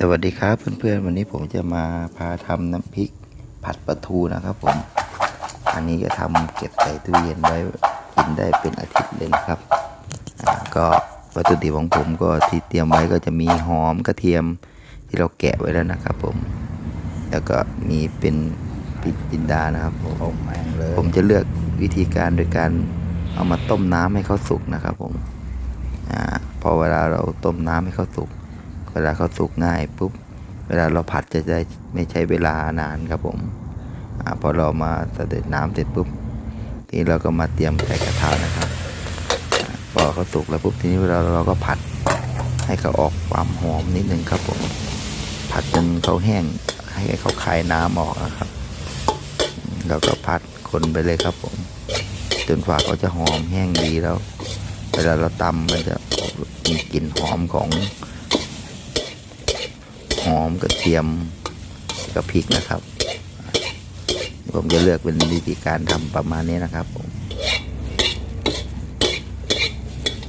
สวัสดีครับเพื่อนๆวันนี้ผมจะมาพาทำน้ำพริกผัดปลาทูนะครับผมอันนี้จะทำเก็บใส่ตู้เย็นไว้กินได้เป็นอาทิตย์เลยนะครับอ่าก็วัตถุดิบของผมก็ที่เตรียมไว้ก็จะมีหอมกระเทียมที่เราแกะไว้แล้วนะครับ ผม แล้วก็มีเป็นพริกจินดานะครับผมผมจะเลือกวิธีการโดยการเอามาต้มน้ำให้เขาสุกนะครับ ผมอ่าพอเวลาเราต้มน้ำให้เขาสุก เวลาเขาสุกง่ายปุ๊บเวลาเราผัดจะได้ไม่ใช้เวลานานครับผมอพอเรามาเสด็จน้ำเสร็จปุ๊บทีนี้เราก็มาเตรียมใส่กระทะนะครับอพอเขาสุกแล้วปุ๊บทีนี้เวลาเราก็ผัดให้เขาออกความหอมนิดนึงครับผม ผัดจนเขาแห้งให้เขาคายน้ำออกนะครับเราก็ผัดคนไปเลยครับผมจนกว่าเขาจะหอมแห้งดีแล้ว เวลาเราตำมันจะมีกลิ่นหอมของ หอมกระเทียมกับพริกนะครับ ผมจะเลือกเป็นวิธีการทำประมาณนี้นะครับผม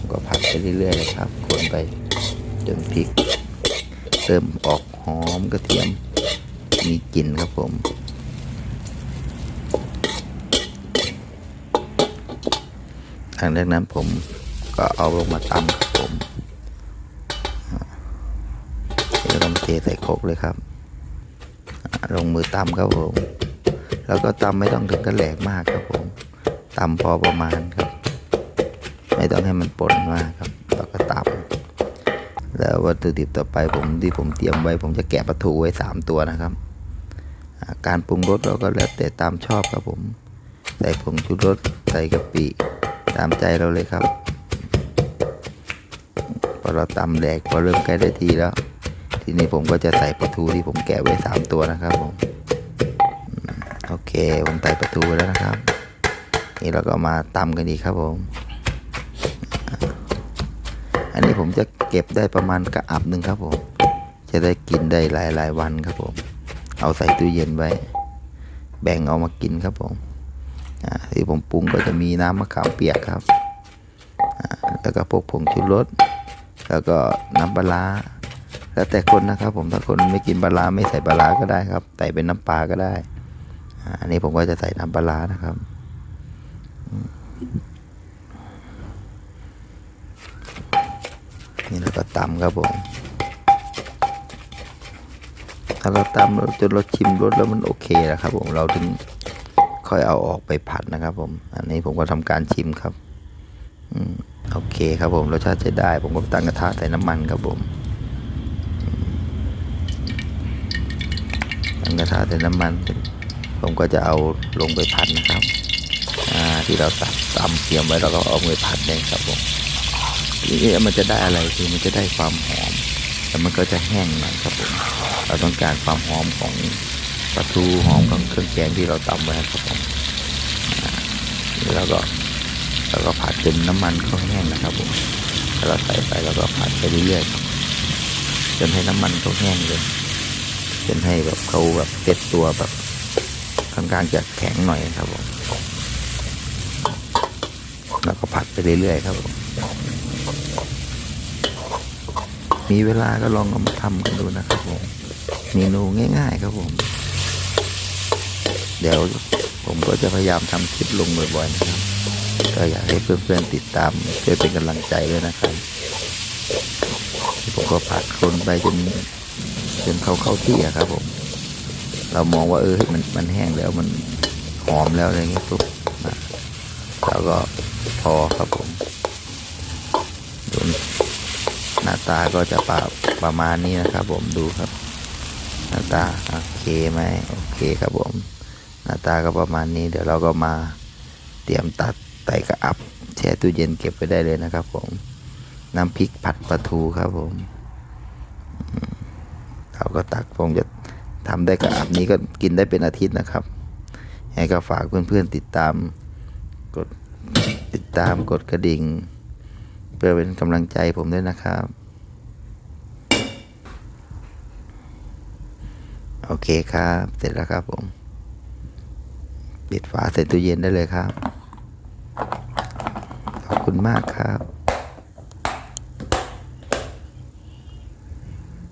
ก็ผัดไปเรื่อยๆเลยครับคนไปจนพริกเริ่มออกหอมกระเทียมมีกลิ่นครับผมหลังจากนั้นผมก็เอาลงมาตำครับผม เดี๋ยวเรามาเทใส่ครกเลยครับ ลงมือตำครับผม แล้วก็ตำไม่ต้องถึงกับแหลกมากครับผมตำพอประมาณครับ ไม่ต้องให้มันป่นมากครับ แล้วก็ตำแล้ววัตถุดิบต่อไปผมที่ผมเตรียมไว้ ผมจะแกะปลาทูไว้สามตัวนะครับ การปรุงรสเราก็แล้วแต่ตามชอบครับผม ใส่ผงชูรสใส่กะปิตามใจเราเลยครับ พอเราตำแหลกพอเริ่มใกล้ได้ทีแล้ว ทีนี้ผมก็จะใส่ปลาทูที่ผมแกะไว้สามตัวนะครับผมโอเคผมใส่ปลาทูแล้วนะครับ นี่เราก็มาตำกันอีครับผม อันนี้ผมจะเก็บได้ประมาณกระอับหนึ่งครับผม จะได้กินได้หลายหลายวันครับผม เอาใส่ตู้เย็นไว้ แบ่งเอามากินครับผมที่ผมปรุงก็จะมีน้ำมะขามเปียกครับ แล้วก็พวกผงชูรส แล้วก็น้ำปลาร้า แล้วแต่คนนะครับ ผมถ้าคนไม่กินปลาไม่ใส่ปลาก็ได้ครับใส่เป็นน้ำปลาก็ได้อันนี้ผมก็จะใส่น้ำปลานะครับนี่แล้วก็ตำครับผมถ้าเราตำจนเราชิมรสแล้วมันโอเคนะครับ ผมเราถึงค่อยเอาออกไปผัดนะครับ ผม อันนี้ผมก็ทำการชิมครับ อืมโอเคครับผมรสชาติใช้ได้ ผมก็ตั้งกระทะใส่น้ำมันครับผมอืมตั้ง กระทะใส่น้ำมัน ผมก็จะเอาลงไปผัดนะครับที่เราตัดตำเตรียมไว้เราก็เอาไปผัดเลยครับผมนี้มันจะได้อะไรคือมันจะได้ความหอมแล้วมันก็จะแห้งหน่อยครับผมเราต้องการความหอมของปลาทูหอมของเครื่องแกงที่เราตำไว้ครับผมแล้วก็แล้วก็ผัดจนน้ำมันเขาแห้งนะครับผมแล้วเราใส่ไปแล้วก็ผัดไปเรื่อยๆจนให้น้ำมันเขาแห้งเลย จนให้แบบเขาแบบเต็ดตัวแบบค่อนข้างจะแข็งหน่อยครับผมแล้วก็ผัดไปเรื่อยๆครับผมมีเวลาก็ลองเอามาทำกันดูนะครับผมเมนูง่าย ๆ ครับผม เดี๋ยวผมก็จะพยายามทำคลิปลงบ่อยๆนะครับ ก็อยากให้เพื่อนๆติดตามช่วยเป็นกำลังใจด้วยนะครับผมก็ผัดคนไปจน จนเขาเข้าที่อะครับผม เรามองว่าเออมันมันแห้งแล้วมันหอมแล้วอะไรเงี้ยปุ๊บนะเราก็พอครับผมดูหน้าตาก็จะประประมาณนี้นะครับ ผมดูครับ หน้าตาโอเคไหมโอเคครับผม หน้าตาก็ประมาณนี้ เดี๋ยวเราก็มาเตรียมตัดใส่กระอับแช่ตู้เย็นเก็บไว้ได้เลยนะครับ ผมน้ำพริกผัดปลาทูครับผม เราก็ตักผมจะทำได้กระอับนี้ก็กินได้เป็นอาทิตย์นะครับให้ก็ฝากเพื่อนๆติดตามกดติดตามกดกระดิ่ง เพื่อเป็นกำลังใจผมด้วยนะครับ โอเคครับ เสร็จแล้วครับผม ปิดฝาใส่ตู้เย็นได้เลยครับ ขอบคุณมากครับ